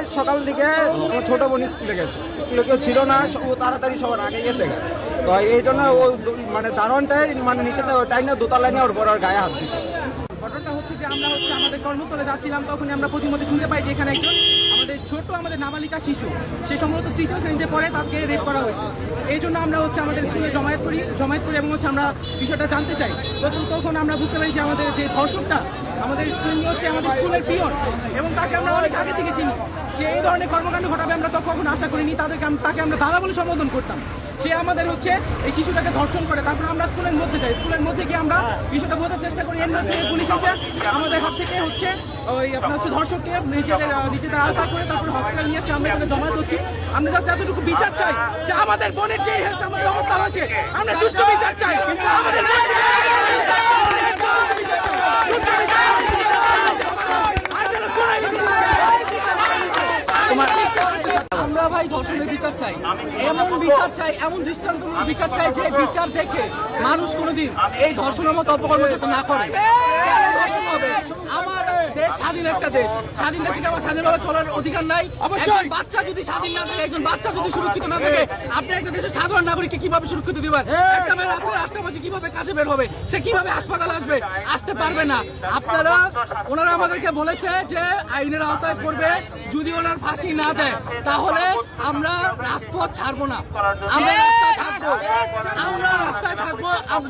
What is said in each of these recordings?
আমার ছোটো বোন স্কুলে গেছে। স্কুলে কেউ ছিল না, ও তাড়াতাড়ি সবার আগে গেছে। তো এই জন্য ও মানে দারোয়ানটাই মানে নিচে টাইম না দোতলায় নিয়ে ওর বড় গায়ে হাত দিছে। ঘটনাটা হচ্ছে যে আমরা হচ্ছে আমাদের কর্মস্থলে যাচ্ছিলাম, তখনই আমরা প্রতিমধ্যে শুনতে পাই যে এখানে একজন আমাদের ছোট আমাদের নাবালিকা শিশু, সে সম্ভবত তৃতীয় শ্রেণীতে পড়ে, তাকে রেপ করা হয়েছে। এই জন্য আমরা হচ্ছে আমাদের স্কুলে জমায়েত করি জমায়েত করি এবং হচ্ছে আমরা বিষয়টা জানতে চাই। তখন তখন আমরা বুঝতে পারি যে আমাদের যে ধর্ষকটা, আমাদের তিনি হচ্ছে আমাদের স্কুলের পিয়ন এবং তাকে আমরা অনেক আগে থেকে চিনি। যে এই ধরনের কর্মকাণ্ড ঘটাবে আমরা তখন আশা করিনি, তাদেরকে তাকে আমরা দাদা বলে সম্বোধন করতাম। সে আমাদের হচ্ছে এই শিশুটাকে ধর্ষণ করে, তারপর আমরা স্কুলের মধ্যে যাই। স্কুলের মধ্যে গিয়ে আমরা বিষয়টা বোঝার চেষ্টা করি, এর মধ্যে পুলিশ এসে আমাদের হাত থেকে হচ্ছে ওই আপনার হচ্ছে ধর্ষককে নিজেদের নিজেদের আওতায় করে তারপর হসপিটাল নিয়ে এসে আমরা এখানে জমায়েত হচ্ছি। আমরা জাস্ট এতটুকু বিচার চাই যে আমাদের বোনের যে হচ্ছে আমাদের অবস্থা আমরা সুষ্ঠু বিচার চাই। আমরা ভাই ধর্ষণের বিচার চাই। এমন বিচার চাই, এমন বিচার চাই যে বিচার মানুষ কোনোদিন এই না করে। হবে? দেশ স্বাধীন একটা দেশ। স্বাধীন দেশে আমার স্বাধীনভাবে চলার অধিকার নাই? একজন বাচ্চা যদি স্বাধীন না থাকে একজন বাচ্চা যদি সুরক্ষিত না থাকে আপনি একটা দেশের সাধারণ নাগরিককে কীভাবে সুরক্ষিত দিবেন? একটা মেয়ে রাত্রে আটটা বাজে কীভাবে কাজে বের হবে? সে কীভাবে হাসপাতাল আসবে? আসতে পারবে না। আপনারা ওনারা আমাদেরকে বলেছে যে আইনের আওতায় করবে যদি ওনার ফাঁসি না দেয় তাহলে আমরা রাজপথ ছাড়বো না। আমরা রাস্তায় আমরা রাস্তায় থাকব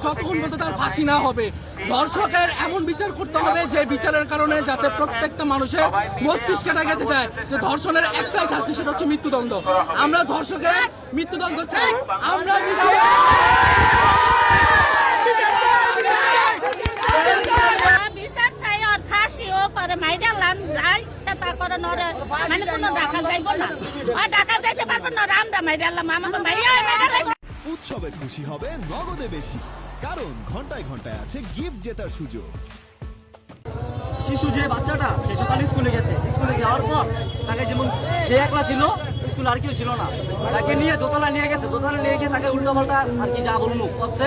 যতক্ষণ পর্যন্ত তার ফাঁসি না হবে, দর্শকের এমন বিচার করতে হবে যে বিচারের কারণে যাতে প্রত্যেকটা মানুষের যে ধর্ষণের একটাই শাস্তি, সেটা হচ্ছে মৃত্যুদণ্ড। আমরা ধর্ষকের মৃত্যুদণ্ড চাই। আমরা করে, নরে মানে কোনো ডাকা যাইব না। আর ডাকা যাইতে পারব না আমাকে মাইয়া মাইডা উৎসবে খুশি হবে নগদে বেশি, কারণ ঘন্টায় ঘন্টায় আছে গিফট জেতার সুযোগ। শিশু যে বাচ্চাটা, সে সকালে স্কুলে গেছে। স্কুলে যাওয়ার পর তাকে যেমন সে একলা ছিল, স্কুলে আর কেউ ছিল না। তাকে নিয়ে দোতলা নিয়ে গেছে, দোতলা নিয়ে গিয়ে তাকে উল্টো পাল্টা আর কি যা বলুন করছে।